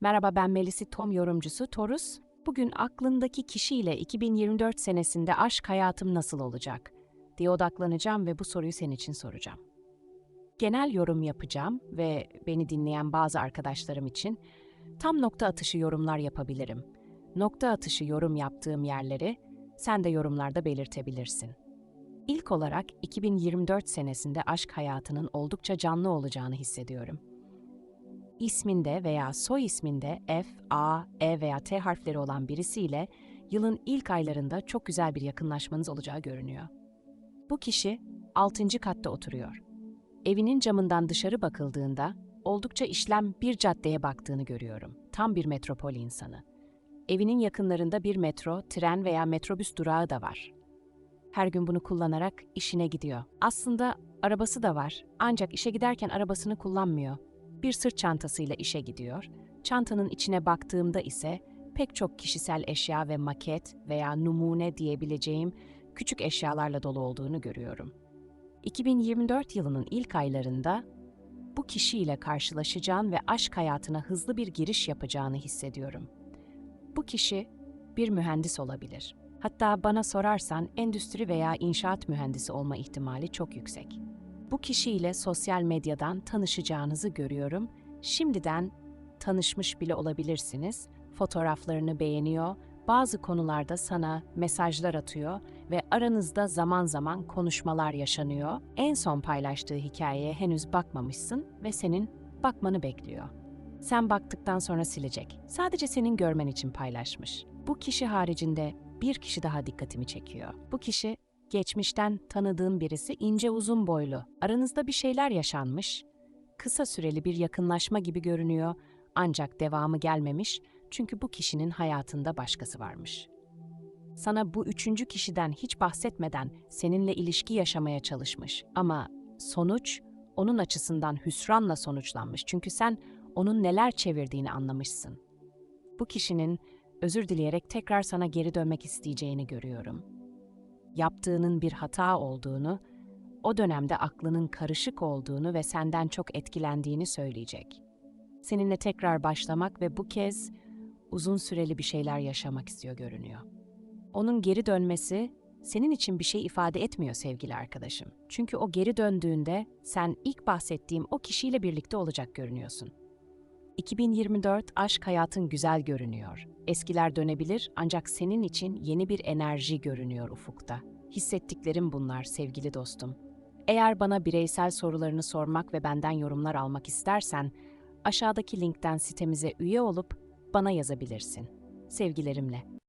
Merhaba ben Melisi Tom yorumcusu Torus. Bugün aklındaki kişiyle 2024 senesinde aşk hayatım nasıl olacak diye odaklanacağım ve bu soruyu senin için soracağım. Genel yorum yapacağım ve beni dinleyen bazı arkadaşlarım için tam nokta atışı yorumlar yapabilirim. Nokta atışı yorum yaptığım yerleri sen de yorumlarda belirtebilirsin. İlk olarak 2024 senesinde aşk hayatının oldukça canlı olacağını hissediyorum isminde veya soy isminde F, A, E veya T harfleri olan birisiyle yılın ilk aylarında çok güzel bir yakınlaşmanız olacağı görünüyor. Bu kişi 6. katta oturuyor. Evinin camından dışarı bakıldığında oldukça işlem bir caddeye baktığını görüyorum. Tam bir metropol insanı. Evinin yakınlarında bir metro, tren veya metrobüs durağı da var. Her gün bunu kullanarak işine gidiyor. Aslında arabası da var ancak işe giderken arabasını kullanmıyor bir sırt çantasıyla işe gidiyor. Çantanın içine baktığımda ise pek çok kişisel eşya ve maket veya numune diyebileceğim küçük eşyalarla dolu olduğunu görüyorum. 2024 yılının ilk aylarında bu kişiyle karşılaşacağın ve aşk hayatına hızlı bir giriş yapacağını hissediyorum. Bu kişi bir mühendis olabilir. Hatta bana sorarsan endüstri veya inşaat mühendisi olma ihtimali çok yüksek. Bu kişiyle sosyal medyadan tanışacağınızı görüyorum. Şimdiden tanışmış bile olabilirsiniz. Fotoğraflarını beğeniyor, bazı konularda sana mesajlar atıyor ve aranızda zaman zaman konuşmalar yaşanıyor. En son paylaştığı hikayeye henüz bakmamışsın ve senin bakmanı bekliyor. Sen baktıktan sonra silecek. Sadece senin görmen için paylaşmış. Bu kişi haricinde bir kişi daha dikkatimi çekiyor. Bu kişi Geçmişten tanıdığın birisi ince uzun boylu. Aranızda bir şeyler yaşanmış. Kısa süreli bir yakınlaşma gibi görünüyor ancak devamı gelmemiş çünkü bu kişinin hayatında başkası varmış. Sana bu üçüncü kişiden hiç bahsetmeden seninle ilişki yaşamaya çalışmış ama sonuç onun açısından hüsranla sonuçlanmış çünkü sen onun neler çevirdiğini anlamışsın. Bu kişinin özür dileyerek tekrar sana geri dönmek isteyeceğini görüyorum.'' Yaptığının bir hata olduğunu, o dönemde aklının karışık olduğunu ve senden çok etkilendiğini söyleyecek. Seninle tekrar başlamak ve bu kez uzun süreli bir şeyler yaşamak istiyor görünüyor. Onun geri dönmesi senin için bir şey ifade etmiyor sevgili arkadaşım. Çünkü o geri döndüğünde sen ilk bahsettiğim o kişiyle birlikte olacak görünüyorsun. 2024 aşk hayatın güzel görünüyor. Eskiler dönebilir ancak senin için yeni bir enerji görünüyor ufukta. Hissettiklerim bunlar sevgili dostum. Eğer bana bireysel sorularını sormak ve benden yorumlar almak istersen, aşağıdaki linkten sitemize üye olup bana yazabilirsin. Sevgilerimle.